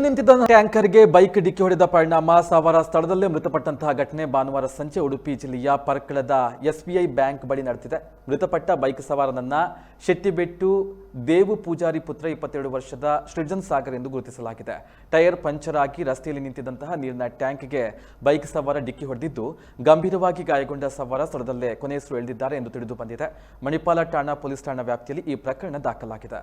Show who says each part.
Speaker 1: ನಿಂತಿದ್ದ ಟ್ಯಾಂಕರ್ಗೆ ಬೈಕ್ ಡಿಕ್ಕಿ ಹೊಡೆದ ಪರಿಣಾಮ ಸಾವರ ಸ್ಥಳದಲ್ಲೇ ಮೃತಪಟ್ಟಂತಹ ಘಟನೆ ಭಾನುವಾರ ಸಂಜೆ ಉಡುಪಿ ಜಿಲ್ಲೆಯ ಪರ್ಕಳದ ಎಸ್ಬಿಐ ಬ್ಯಾಂಕ್ ಬಳಿ ನಡೆದಿದೆ. ಮೃತಪಟ್ಟ ಬೈಕ್ ಸವಾರನನ್ನ ಶೆಟ್ಟಿಬೆಟ್ಟು ದೇವು ಪೂಜಾರಿ ಪುತ್ರ ಇಪ್ಪತ್ತೆರಡು ವರ್ಷದ ಸೃಜನ್ ಸಾಗರ್ ಎಂದು ಗುರುತಿಸಲಾಗಿದೆ. ಟೈರ್ ಪಂಚರ್ ಆಗಿ ರಸ್ತೆಯಲ್ಲಿ ನಿಂತಿದ್ದಂತಹ ನೀರಿನ ಟ್ಯಾಂಕ್ಗೆ ಬೈಕ್ ಸವಾರ ಡಿಕ್ಕಿ ಹೊಡೆದಿದ್ದು, ಗಂಭೀರವಾಗಿ ಗಾಯಗೊಂಡ ಸವಾರ ಸ್ಥಳದಲ್ಲೇ ಕೊನೆಯಸರು ಎಳೆದಿದ್ದಾರೆ ಎಂದು ತಿಳಿದು ಬಂದಿದೆ. ಮಣಿಪಾಲ ಠಾಣಾ ಪೊಲೀಸ್ ಠಾಣಾ ವ್ಯಾಪ್ತಿಯಲ್ಲಿ ಈ ಪ್ರಕರಣ ದಾಖಲಾಗಿದೆ.